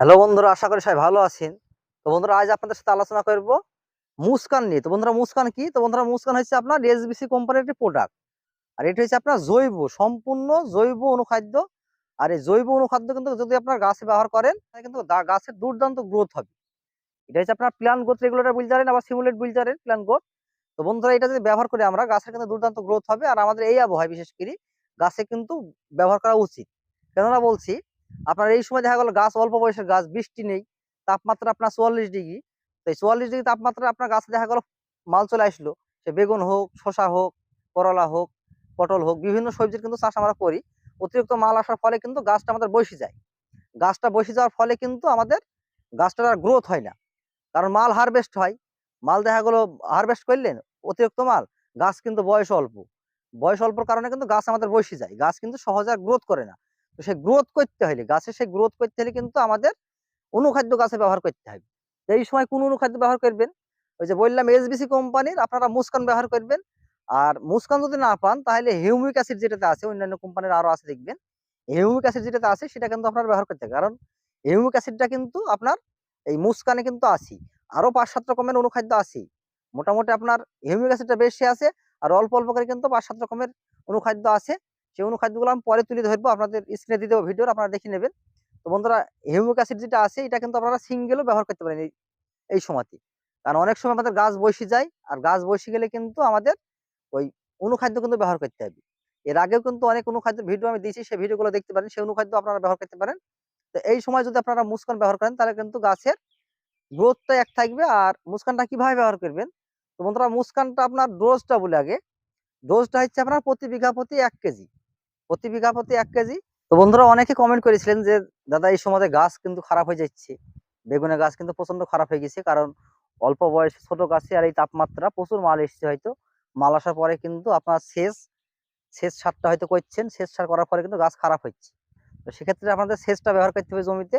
Hello বন্ধুরা, আশা করি সবাই ভালো আছেন। তো বন্ধুরা, আজ আপনাদের সাথে আলোচনা করব মুস্কান নিয়ে। তো বন্ধুরা, মুস্কান কি? তো বন্ধুরা, মুস্কান হচ্ছে আপনার এসবিসি কোম্পানির একটি প্রোডাক্ট আর এটা হচ্ছে আপনার জৈব, সম্পূর্ণ জৈব অনুখাদ্য। আর এই জৈব অনুখাদ্য কিন্তু যদি আপনার গাছে ব্যবহার করেন, তাহলে কিন্তু গাছের দুর্দান্ত গ্রোথ হবে। এটা হচ্ছে আপনার প্ল্যান গ্রোথ রেগুলেটর পারেন আবার সিমুলেট বিলজারেন প্ল্যান গ্রোথ তো বন্ধুরা, এটা যদি ব্যবহার করি আমরা, গাছের কিন্তু দুর্দান্ত গ্রোথ হবে। আর আমাদের এই আবহাওয়ায়, বিশেষ করে, গাছে কিন্তু ব্যবহার করা উচিত। কেননা বলছি আপনার এই সময় দেখা গেল গাছ অল্প বয়সের গাছ, বৃষ্টি নেই, তাপমাত্রা আপনার চুয়াল্লিশ ডিগ্রি। তো এই চুয়াল্লিশ ডিগ্রি তাপমাত্রা আপনার গাছে দেখা গেল মাল চলে আসলো। সে বেগুন হোক শশা হোক, করলা হোক, পটল হোক, বিভিন্ন সবজির কিন্তু চাষ আমরা করি। অতিরিক্ত মাল আসার ফলে কিন্তু গাছটা আমাদের বসে যায়। গাছটা বসে যাওয়ার ফলে কিন্তু আমাদের গাছটার আর গ্রোথ হয় না। কারণ মাল হারভেস্ট হয়। মাল দেখা গেলো হারভেস্ট করলেন, অতিরিক্ত মাল, গাছ কিন্তু বয়স অল্প। বয়স অল্পর কারণে কিন্তু গাছ আমাদের বসে যায়। গাছ কিন্তু সহজে গ্রোথ করে না। তো সেই গ্রোথ করতে হলে গাছে সেই গ্রোথ করতে হলে কিন্তু আমাদের অনুখাদ্য গাছে ব্যবহার করতে হবে। এই সময় কোন অনুখাদ্য ব্যবহার করবেন? ওই যে বললাম এসবিসি কোম্পানির আপনারা মুস্কান ব্যবহার করবেন। আর মুস্কান যদি না পান, তাহলে হিউমিক অ্যাসিড যেটাতে আছে, অন্যান্য কোম্পানির আরও আছে, দেখবেন। হিউমিক অ্যাসিড যেটাতে আছে, সেটা কিন্তু আপনারা ব্যবহার করতে হবে। কারণ হিউমিক অ্যাসিডটা কিন্তু আপনার এই মুস্কানে কিন্তু আছে আরও পাঁচ সাত রকমের অনুখাদ্য আছে মোটামুটি আপনার হিউমিক অ্যাসিডটা বেশি আছে, আর অল্প অল্প করে কিন্তু পাঁচ সাত রকমের অনুখাদ্য আছে। সেই অনুখাদ্যগুলো আমি পরে তুলে ধরবো, আপনাদের স্ক্রিনে দিয়ে দেবো ভিডিও আপনারা দেখে নেবেন। তো বন্ধুরা হিউমিক অ্যাসিড যেটা আছে, এটা কিন্তু আপনারা সিঙ্গেলও ব্যবহার করতে পারেন এই এই সময়তে। কারণ অনেক সময় আমাদের গাছ বসে যায়, আর গাছ বসে গেলে কিন্তু আমাদের ওই অনুখাদ্য কিন্তু ব্যবহার করতে হবে। এর আগেও কিন্তু অনেক অনুখাদ্য ভিডিও আমি দিয়েছি, সেই ভিডিওগুলো দেখতে পারেন, সেই অনুখাদ্য আপনারা ব্যবহার করতে পারেন। তো এই সময় যদি আপনারা মুস্কান ব্যবহার করেন, তাহলে কিন্তু গাছের গ্রোথটা এক থাকবে, আর মুস্কানটা কীভাবে ব্যবহার করবেন? তো বন্ধুরা, মুস্কানটা আপনার ডোজটা বলে আগে। ডোজটা হচ্ছে আপনার প্রতি বিঘা প্রতি এক কেজি। প্রতি বিঘা প্রতি এক কেজি। তো বন্ধুরা অনেকে কমেন্ট করেছিলেন যে, দাদা, এই সময় গাছ কিন্তু খারাপ হয়ে যাচ্ছে। বেগুনের গাছ কিন্তু প্রচণ্ড খারাপ হয়ে গেছে। কারণ অল্প বয়সে ছোট গাছে আর এই তাপমাত্রা প্রচুর মাল এসছে হয়তো। মাল আসার পরে কিন্তু আপনার শেষ শেষ সারটা হয়তো করছেন। শেষ সার করার পরে কিন্তু গাছ খারাপ হচ্ছে। তো সেক্ষেত্রে আপনাদের শেষটা ব্যবহার করতে হবে জমিতে।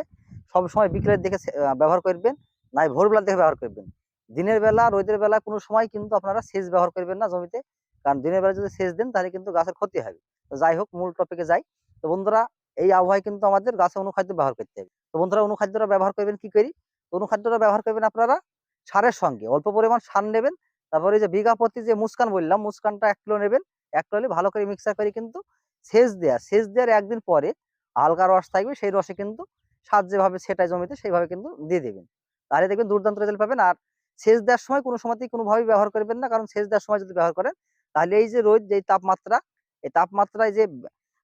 সব সময় বিকেলের দিকে ব্যবহার করবেন। নাই ভোরবেলার দিকে ব্যবহার করবেন। দিনের বেলা, রোদের বেলা কোনো সময় কিন্তু আপনারা সেচ ব্যবহার করবেন না জমিতে। কারণ দিনের বেলা যদি সেচ দেন তাহলে কিন্তু গাছের ক্ষতি হবে। যাই হোক, মূল টপিকে যাই। তো বন্ধুরা, এই আবহাওয়ায় কিন্তু আমাদের গাছে অনুখাদ্য ব্যবহার করতে হবে। তো বন্ধুরা, অনুখাদ্যটা ব্যবহার করবেন কি করি? অনুখাদ্যটা ব্যবহার করবেন আপনারা সারের সঙ্গে। অল্প পরিমাণ সার নেবেন। তারপরে যে বিঘা প্রতি যে মুস্কান বললাম, মুস্কানটা এক কিলো নেবেন। এক কিলো ভালো করে মিক্সার করে কিন্তু সেচ দেয়া সেচ দেওয়ার একদিন পরে হালকা রস থাকবে, সেই রসে কিন্তু সার যেভাবে সেটাই জমিতে, সেইভাবে কিন্তু দিয়ে দেবেন। তাহলে দেখবেন দুর্দান্ত রেজাল্ট পাবেন। আর সেচ দেওয়ার সময় কোনো সময়তেই কোনোভাবেই ব্যবহার করবেন না। কারণ সেচ দেওয়ার সময় যদি ব্যবহার করেন, তাহলে এই যে রোদ, যে তাপমাত্রা এই তাপমাত্রায় যে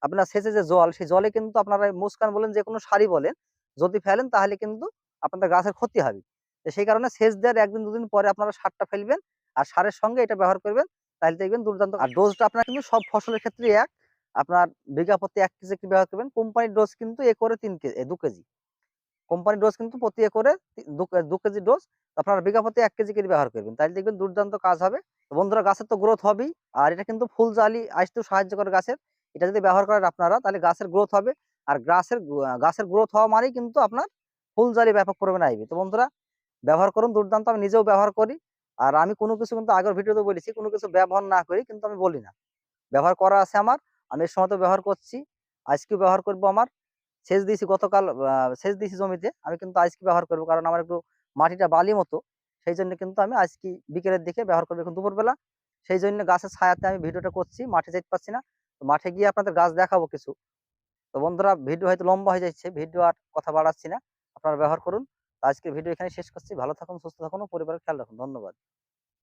আপনার সেচে যে জল, সেই জলে কিন্তু আপনারা মুস্কান বলেন যে কোনো সারই বলেন, যদি ফেলেন তাহলে কিন্তু আপনাদের গাছের ক্ষতি হবে। সেই কারণে সেচ দেওয়ার একদিন দুদিন পরে আপনারা সারটা ফেলবেন আর সারের সঙ্গে এটা ব্যবহার করবেন, তাহলে দেখবেন দুর্দান্ত। আর ডোজটা আপনার কিন্তু সব ফসলের ক্ষেত্রে এক, আপনার বিঘা প্রতি এক কেজি করে ব্যবহার করবেন। কোম্পানির ডোজ কিন্তু একরে তিন কেজি দু কেজি। কোম্পানির ডোজ কিন্তু প্রতি একরে তি- দু দু কেজি ডোজ, আপনারা বিঘা প্রতি এক কেজি করে ব্যবহার করবেন। তাহলে দেখবেন দুর্দান্ত কাজ হবে। তো বন্ধুরা, গাছের তো গ্রোথ হবেই। আর এটা কিন্তু ফুল জালি আসতেও সাহায্য করে গাছের। এটা যদি ব্যবহার করেন আপনারা, তাহলে গাছের গ্রোথ হবে। আর গাছের গাছের গ্রোথ হওয়া মানেই কিন্তু আপনার ফুল জালি ব্যাপক পরিমাণে আসবে তো বন্ধুরা, ব্যবহার করুন, দুর্দান্ত, আমি নিজেও ব্যবহার করি। আর আমি কোনো কিছু কিন্তু আগের ভিডিওতে বলেছি, কোনো কিছু ব্যবহার না করি, কিন্তু আমি বলি না। ব্যবহার করা আছে আমার, আমি এর সময় তো ব্যবহার করছি। আজকেও ব্যবহার করব আমার। সেচ দিয়েছি গতকাল সেচ দিয়েছি জমিতে। আমি কিন্তু আজকে ব্যবহার করব, কারণ আমার একটু মাটিটা বালি মতো। সেই জন্য কিন্তু আমি আজকে বিকেলের দিকে ব্যবহার করব এখন দুপুরবেলা। সেই জন্য গাছের ছায়াতে আমি ভিডিওটা করছি, মাঠে যেতে পারছি না। তো মাঠে গিয়ে আপনাদের গাছ দেখাবো কিছু। তো বন্ধুরা, ভিডিও হয়তো লম্বা হয়ে যাচ্ছে, ভিডিও আর কথা বাড়াচ্ছি না। আপনারা ব্যবহার করুন। আজকে ভিডিও এখানে শেষ করছি। ভালো থাকুন, সুস্থ থাকুন পরিবারের খেয়াল রাখুন। ধন্যবাদ।